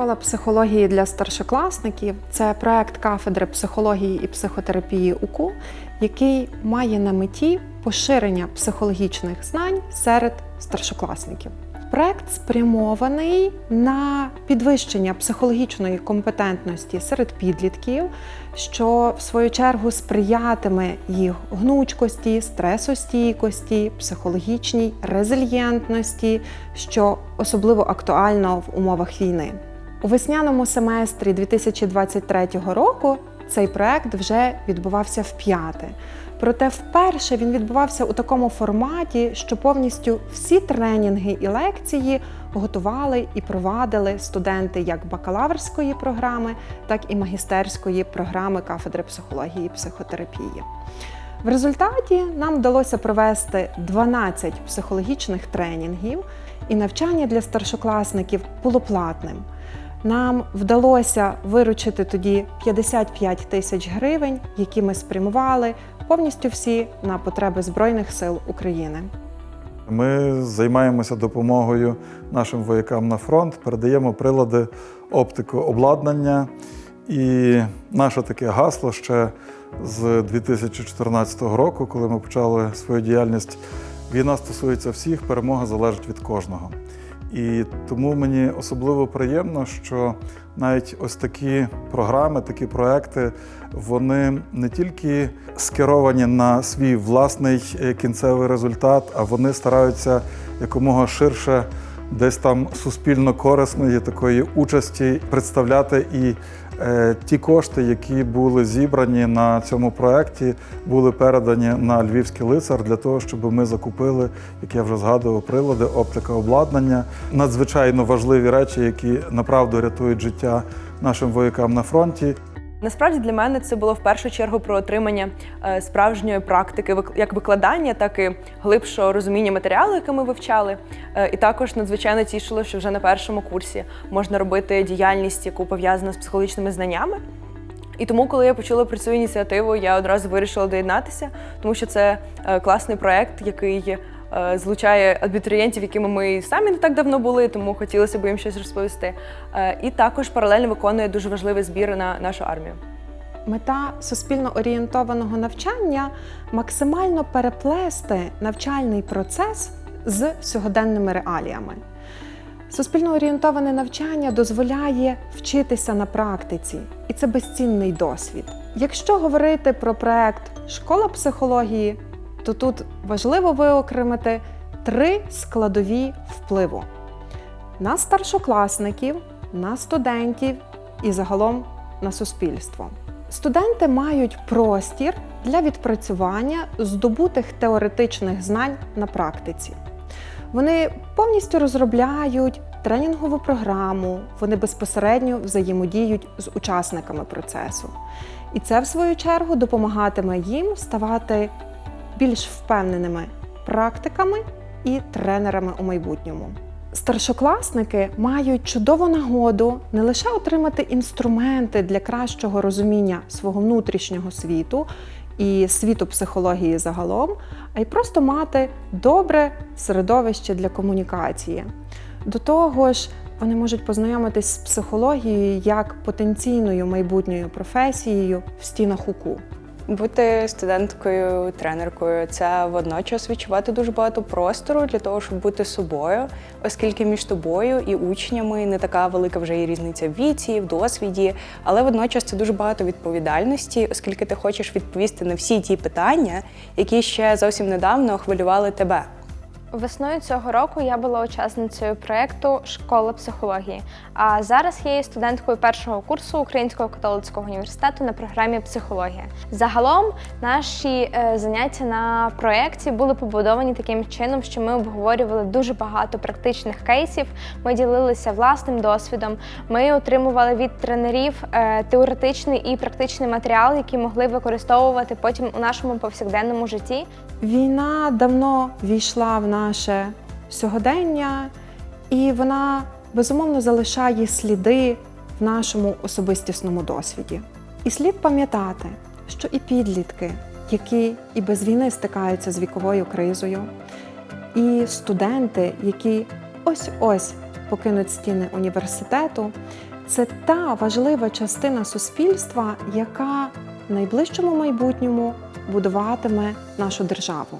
Школа психології для старшокласників це проект кафедри психології і психотерапії УКУ, який має на меті поширення психологічних знань серед старшокласників. Проект спрямований на підвищення психологічної компетентності серед підлітків, що в свою чергу сприятиме їх гнучкості, стресостійкості, психологічній резильєнтності, що особливо актуально в умовах війни. У весняному семестрі 2023 року цей проект вже відбувався в п'яте. Проте вперше він відбувався у такому форматі, що повністю всі тренінги і лекції готували і провадили студенти як бакалаврської програми, так і магістерської програми кафедри психології і психотерапії. В результаті нам вдалося провести 12 психологічних тренінгів, і навчання для старшокласників було платним. Нам вдалося виручити тоді 55 тисяч гривень, які ми спрямували повністю всі на потреби Збройних сил України. Ми займаємося допомогою нашим воякам на фронт, передаємо прилади оптику обладнання. І наше таке гасло ще з 2014 року, коли ми почали свою діяльність. Війна стосується всіх, перемога залежить від кожного. І тому мені особливо приємно, що навіть ось такі програми, такі проекти, вони не тільки скеровані на свій власний е, кінцевий результат, а вони стараються якомога ширше десь там суспільно корисної такої участі представляти і ті кошти, які були зібрані на цьому проєкті, були передані на львівський лицар для того, щоб ми закупили, як я вже згадував, прилади, оптика обладнання, надзвичайно важливі речі, які направду рятують життя нашим воякам на фронті. Насправді для мене це було в першу чергу про отримання е, справжньої практики, як викладання, так і глибшого розуміння матеріалу, який ми вивчали. Е, І також надзвичайно тішило, що вже на першому курсі можна робити діяльність, яку пов'язану з психологічними знаннями. І тому, коли я почула про цю ініціативу, я одразу вирішила доєднатися, тому що це е, класний проект, який злучає абітурієнтів, якими ми самі не так давно були, тому хотілося б їм щось розповісти. Е, І також паралельно виконує дуже важливий збір на нашу армію. Мета суспільно орієнтованого навчання максимально переплести навчальний процес з сьогоденними реаліями. Суспільно орієнтоване навчання дозволяє вчитися на практиці, і це безцінний досвід. Якщо говорити про проект Школа психології, то тут важливо виокремити три складові впливу на старшокласників, на студентів і загалом на суспільство. Студенти мають простір для відпрацювання здобутих теоретичних знань на практиці. Вони повністю розробляють тренінгову програму, вони безпосередньо взаємодіють з учасниками процесу. І це, в свою чергу, допомагатиме їм ставати більш впевненими практиками і тренерами у майбутньому. Старшокласники мають чудову нагоду не лише отримати інструменти для кращого розуміння свого внутрішнього світу і світу психології загалом, а й просто мати добре середовище для комунікації. До того ж, вони можуть познайомитись з психологією як потенційною майбутньою професією в стінах УКУ. Бути студенткою, тренеркою це водночас відчувати дуже багато простору для того, щоб бути собою, оскільки між тобою і учнями не така велика вже і різниця в віці, в досвіді, але водночас це дуже багато відповідальності, оскільки ти хочеш відповісти на всі ті питання, які ще зовсім недавно хвилювали тебе. Весною цього року я була учасницею проєкту Школа психології. А зараз я є студенткою першого курсу Українського католицького університету на програмі психологія. Загалом наші е, заняття на проєкті були побудовані таким чином, що ми обговорювали дуже багато практичних кейсів. Ми ділилися власним досвідом. Ми отримували від тренерів е, теоретичний і практичний матеріал, який могли використовувати потім у нашому повсякденному житті. Війна давно війшла в наше сьогодення, і вона безумовно залишає сліди в нашому особистісному досвіді. І слід пам'ятати, що і підлітки, які і без війни стикаються з віковою кризою, і студенти, які ось-ось покинуть стіни університету, це та важлива частина суспільства, яка в найближчому майбутньому будуватиме нашу державу.